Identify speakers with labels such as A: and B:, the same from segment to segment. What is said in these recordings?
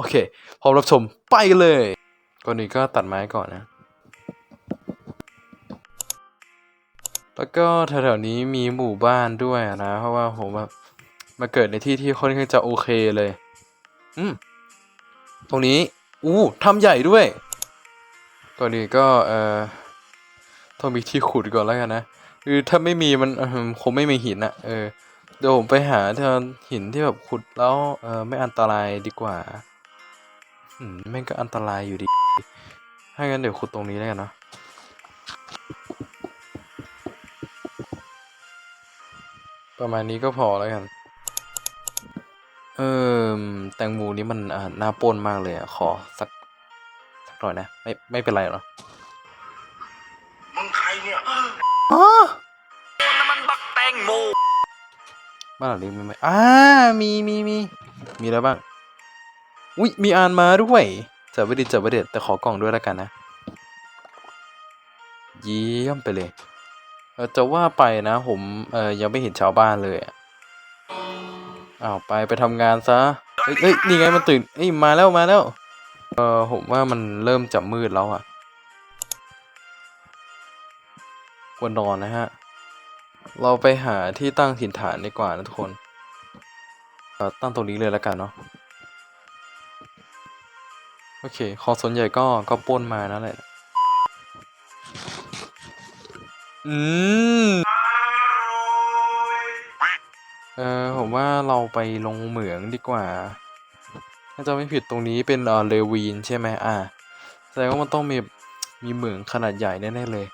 A: โอเค พร้อมรับชมไปเลย ก่อนอื่นก็ตัดไม้ก่อนนะ แล้วก็แถวๆนี้มีหมู่บ้านด้วยนะ เพราะว่าผมแบบมาเกิดในที่ที่ค่อนข้างจะโอเคเลย อืม ตรงนี้ อู้ทำใหญ่ด้วย ก่อนอื่นก็เอ่อต้องมีที่ขุดก่อนแล้วกันนะคือถ้าไม่มีมันเอิ่มคงไม่มีหินอะเออเดี๋ยวผมไปหาที่หินที่แบบขุดแล้วเออไม่อันตรายดีกว่า แม่งก็อันตรายอยู่ดี ถ้างั้นเดี๋ยวขุดตรงนี้แล้วกันเนาะประมาณนี้ก็พอแล้วกัน เออแตงโมนี้มันอ่าน่าปล้นมากเลยอะ ขอสักสักหน่อยนะ ไม่ไม่เป็นไรหรอก
B: มึงใครเนี่ย
A: อ๋อ
B: น้ำมันบักแตงโม
A: บ้านหลังนี้มีไหมอ่ามีมีมีมีแล้วบ้าง อุ้ยมีอ่านมาด้วยจับไว้ดิจับไว้เด็ดแต่ขอกล่องด้วยแล้วกันนะ เยี่ยมไปเลยเจะว่าไปนะ ผมเออยังไม่เห็นชาวบ้านเลยอ้าวไปไปทำงานซะเฮ้ยเฮ้ยนี่ไงมันตื่นเอ้ยมาแล้วมาแล้วเออผมว่ามันเริ่มจะมืดแล้วอะควรนอนนะฮะ เราไปหาที่ตั้งถิ่นฐานดีกว่านะทุกคนเออตั้งตรงนี้เลยแล้วกันเนาะ โอเค คอส่วนใหญ่ก็ก็ป้นมานั่นแหละ อืม เออผมว่าเราไปลงเหมืองดีกว่า ถ้าจะไม่ผิดตรงนี้เป็นเออเลวีนใช่ไหมอ่า แสดงว่ามันต้องมีมีเหมืองขนาดใหญ่แน่ๆเลย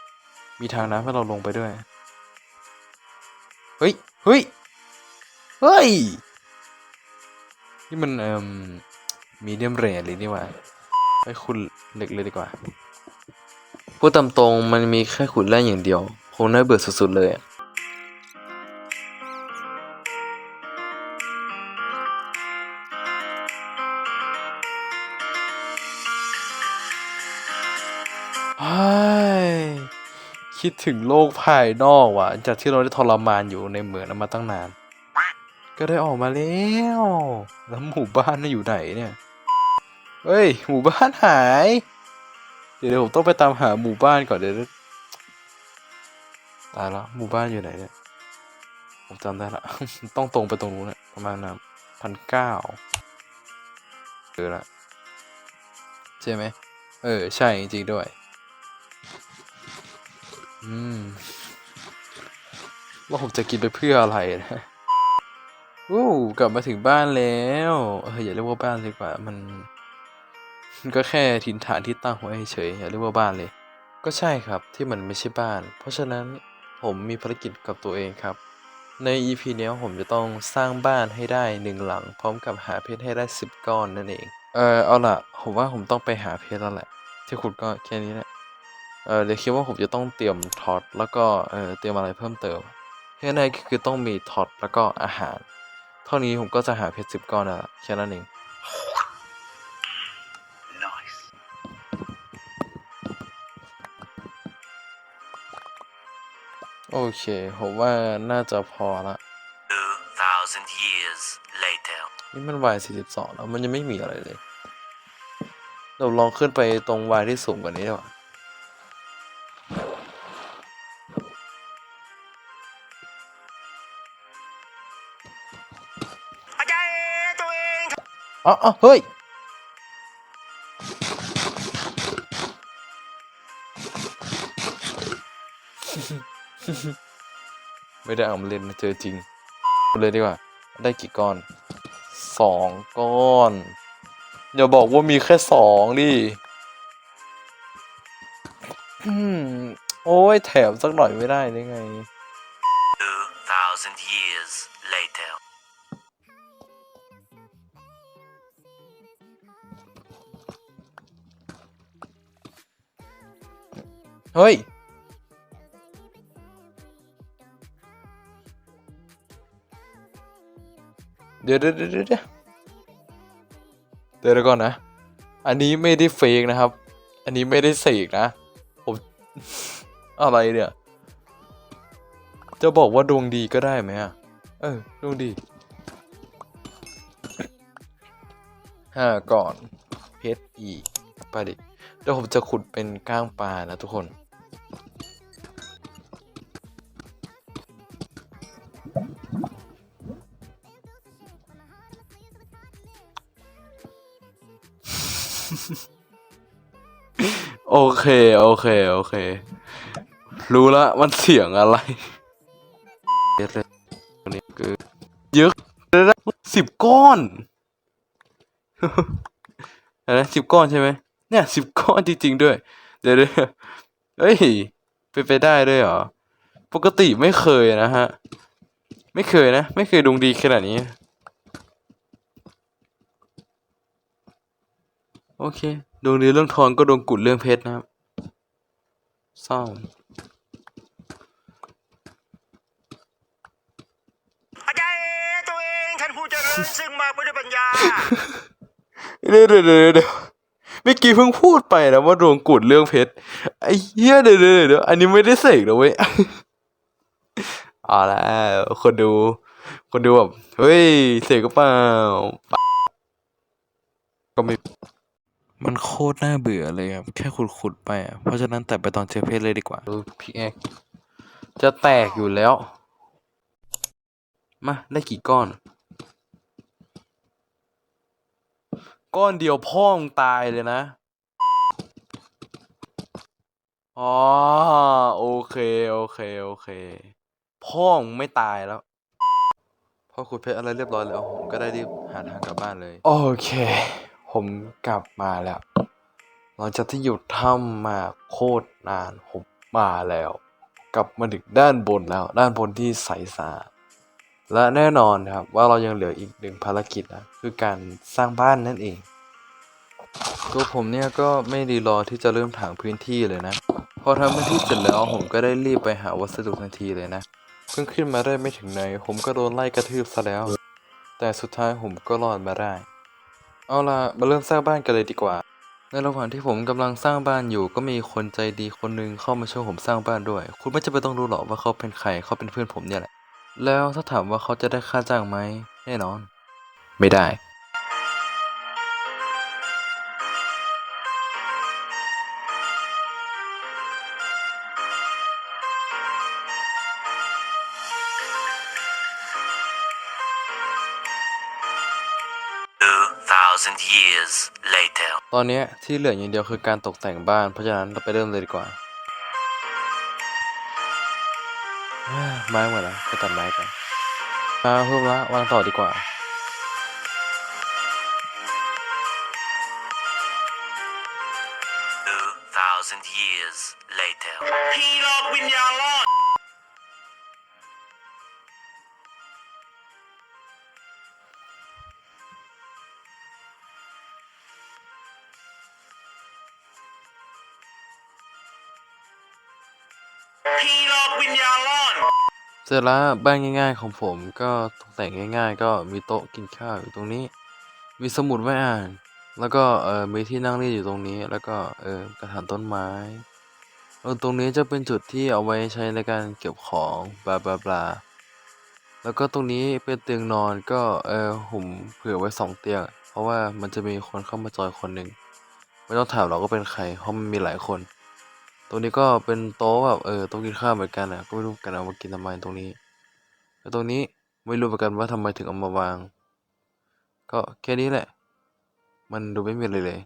A: มีทางน้ำให้เราลงไปด้วย เฮ้ย เฮ้ย เฮ้ย นี่มันเอ่มมีเดียมเรทเลยนี่หว่า ไปขุดเหล็กเลยดีกว่า พูดตามตรงมันมีแค่ขุดแร่อย่างเดียว คงน่าเบื่อสุดๆเลยอคิดถึงโลกภายนอกว่ะ จากที่เราได้ทรมานอยู่ในเหมืองนั้นมาตั้งนาน ก็ได้ออกมาแล้ว แล้วหมู่บ้านน่ะอยู่ไหนเนี่ย เฮ้ย หมู่บ้านหาย เดี๋ยวผมต้องไปตามหาหมู่บ้านก่อนเดี๋ยวตายแล้วหมู่บ้านอยู่ไหนเนี่ย ผมจำได้ละ ต้องตรงไปตรงนู้นนะประมาณนั้นพันเก้าเจอละใช่ไหม เออ ใช่จริงๆด้วย อืมว่าผมจะกินไปเพื่ออะไรนะอู้กลับมาถึงบ้านแล้ว เอออย่าเรียกว่าบ้านเลยกว่ามัน มันก็แค่ถิ่นฐานที่ตั้งไว้เฉยอย่าเรียกว่าบ้านเลย ก็ใช่ครับที่มันไม่ใช่บ้าน เพราะฉะนั้นผมมีภารกิจกับตัวเองครับ ใน EP เนี้ยผมจะต้องสร้างบ้านให้ได้หนึ่งหลัง พร้อมกับหาเพชรให้ได้สิบก้อนนั่นเอง เออเอาล่ะ ผมว่าผมต้องไปหาเพชรแล้วแหละ ที่ขุดก็แค่นี้แหละเออเดี๋ยวคิดว่าผมจะต้องเตรียมท็อตแล้วก็เออเตรียมอะไรเพิ่มเติมแค่นั้นคือต้องมีท็อตแล้วก็อาหาร เท่านี้ผมก็จะหาเพชรสิบก้อนแล้วแค่นั้นเอง โอเคผมว่าน่าจะพอละ
B: 2,000 years later
A: นี่มัน y สี่สิบสองแล้วมันยังไม่มีอะไรเลยเราลองขึ้นไปตรง y ที่สูงกว่านี้ดีกว่า
B: อาจารย์ตัวเอง
A: อ๋ออ๋อเฮ้ย ไม่ได้เอามาเล่นนะเจอจริง เลยดีกว่า ได้กี่ก้อนสองก้อน อย่าบอกว่ามีแค่สองดิอืมโอ้ยแถมสักหน่อยไม่ได้ได้ไง
B: 2,000 years later
A: เฮ้ย เดี๋ยวเดี๋ยวเดี๋ยวเดี๋ยวเดี๋ยวก่อนนะ อันนี้ไม่ได้เฟกนะครับ อันนี้ไม่ได้เสกนะ ผมอะไรเนี่ย จะบอกว่าดวงดีก็ได้ไหมอะเออดวงดีห้าก่อน เพชรอีกไปดิเดี๋ยวผมจะขุดเป็นก้างปลานะทุกคน โอเค โอเค โอเค รู้ละมันเสียงอะไรเยอะเลยตัวนี้คือเยอะสิบก้อนอะไรสิบก้อนใช่ไหมเนี่ยสิบก้อนจริงๆด้วยเดี๋ยวเดี๋ยวเฮ้ยไปไปได้ด้วยเหรอ ปกติไม่เคยนะฮะ ไม่เคยนะ ไม่เคยดวงดีขนาดนี้ โอเคดวงดีเรื่องทองก็ดวงกุดเรื่องเพชรนะครับเศร้า
B: อาจารย์ตัวเองท่านผู้เจริญซึ่งมาไม่ได้วยปัญญา
A: เดี๋ยวเดี๋ยวเดี๋ยวเดี๋ยวเมื่อกี้เพิ่งพูดไปนะว่าดวงกุดเรื่องเพชรไอ้เหี้ยเดี๋ยวเดี๋ยวเดี๋ยวอันนี้ไม่ได้เสกนะเว้ยเอาแล้วคนดู คนดูแบบเฮ้ยเสกก็เปล่าก็ไม่ มันโคตรน่าเบื่อเลยครับแค่ขุดๆไปอะเพราะฉะนั้นแต่ไปตอนเจอเพชรเลยดีกว่าดูพี่แอกจะแตกอยู่แล้ว มาได้กี่ก้อน ก้อนเดียวพ่องตายเลยนะอ๋อโอเค โอเค โอเค พ่องไม่ตายแล้วพอขุดเพชรอะไรเรียบร้อยแล้วผมก็ได้รีบหาทางกลับบ้านเลย โอเค ผมกลับมาแล้วหลังจากที่อยู่ถ้ำมาโคตรนานผมมาแล้ว กลับมาถึงด้านบนแล้ว ด้านบนที่ใสสะอาดและแน่นอนครับว่าเรายังเหลืออีกหนึ่งภารกิจนะคือการสร้างบ้านนั่นเอง ตัวผมเนี่ยก็ไม่รีรอที่จะเริ่มถางพื้นที่เลยนะ พอทำพื้นที่เสร็จแล้วผมก็ได้รีบไปหาวัสดุทันทีเลยนะ เพิ่งขึ้นมาได้ไม่ถึงไหน ผมก็โดนไล่กระทืบซะแล้ว แต่สุดท้ายผมก็รอดมาได้ เอาล่ะ มาเริ่มสร้างบ้านกันเลยดีกว่า ในระหว่างที่ผมกำลังสร้างบ้านอยู่ก็มีคนใจดีคนหนึ่งเข้ามาช่วยผมสร้างบ้านด้วย คุณไม่จำเป็นต้องรู้หรอกว่าเขาเป็นใครเขาเป็นเพื่อนผมเนี่ยแหละ แล้วถ้าถามว่าเขาจะได้ค่าจ้างไหมแน่นอน ไม่ได้
B: years later.
A: ตอนเนี้ยที่เหลืออย่างเดียวคือการตกแต่งบ้าน เพราะฉะนั้นเราไปเริ่มเลยดีกว่าอ่า ไม้หมดแล้วไปตัดไม้กันมาเพิ่มละวางต่อดีกว่า
B: Two thousand years later. พี่หลอกวิญญาณรอด พี่หลอกวิญญาณรอด
A: เสร็จแล้วบ้านง่าย ๆ ของผมก็ตกแต่งง่าย ๆ ก็มีโต๊ะกินข้าวอยู่ตรงนี้ มีสมุดไว้อ่าน แล้วก็เออมีที่นั่งเล่นอยู่ตรงนี้ แล้วก็เออกระถางต้นไม้เออตรงนี้จะเป็นจุดที่เอาไว้ใช้ในการเก็บของบลาบลาบลาแล้วก็ตรงนี้เป็นเตียงนอนก็เออผมเผื่อไว้สองเตียง เพราะว่ามันจะมีคนเข้ามาจอยคนหนึ่งไม่ต้องถามเราก็เป็นใครเพราะมันมีหลายคน รงนี้ก็เป็นโต๊ะแบบเออโต๊ะกินข้าวเหมือนกันอะก็ไม่รู้กันเอามากินทำไมตรงนี้ แล้วตรงนี้ไม่รู้เหมือนกันว่าทำไมถึงเอามาวาง ก็แค่นี้แหละ มันดูไม่มีอะไรเลย